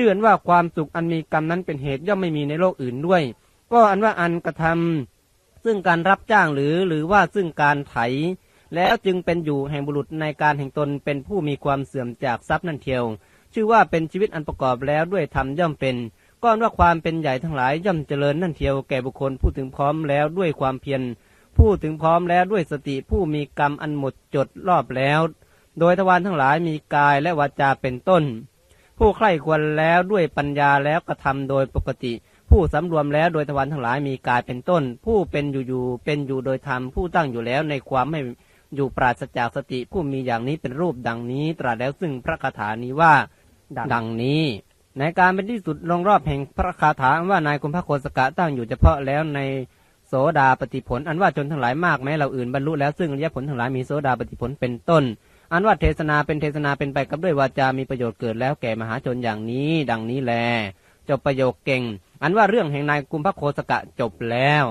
ชื่ออันว่าความสุขอันมีกรรมนั้นเป็นเหตุย่อมไม่มีในโลกอื่นด้วย ก็อันว่าอันกระทำซึ่งการรับจ้างหรือหรือว่าซึ่งการไถ แล้วจึงเป็นอยู่แห่งบุรุษในการแห่งตนเป็นผู้มีความเสื่อมจากทรัพย์นั่นเทียว ชื่อว่าเป็นชีวิตอันประกอบแล้วด้วยธรรมย่อมเป็นก้อนว่าความเป็นใหญ่ทั้งหลายย่อมเจริญนั่นเทียวแก่บุคคลผู้ถึงพร้อมแล้วด้วยความเพียรผู้ถึงพร้อมแล้วด้วยสติผู้มีกรรมอันหมดจดรอบแล้ว โดยทวารทั้งหลายมีกายและวาจาเป็นต้น ผู้ใคร่ควรแล้วด้วยปัญญาแล้วกระทำโดยปกติ ผู้สำรวมแล้วโดยทวารทั้งหลายมีกายเป็นต้น ผู้เป็นอยู่อยู่เป็นอยู่โดยธรรมผู้ตั้งอยู่แล้วในความไม่อยู่ปราศจากสติผู้มีอย่างนี้เป็นรูปดังนี้ ตรัสแล้วซึ่งพระคาถานี้ว่าดังนี้ในการเป็นที่สุดลงรอบแห่งพระคาถาว่านายกุมภโคสกะตั้งอยู่เฉพาะแล้วในโสดาปฏิผล อันว่าจนทั้งหลายมากแม้เราอื่นบรรลุแล้วซึ่งอริยผลทั้งหลายมีโสดาปฏิผลเป็นต้น อันว่าเทศนาเป็นเทศนาเป็นไปกับด้วยวาจา มีประโยชน์เกิดแล้วแก่มหาชนอย่างนี้ ดังนี้แล จบประโยคเก่ง อันว่าเรื่องแห่งนายกุมภโคสกะจบแล้ว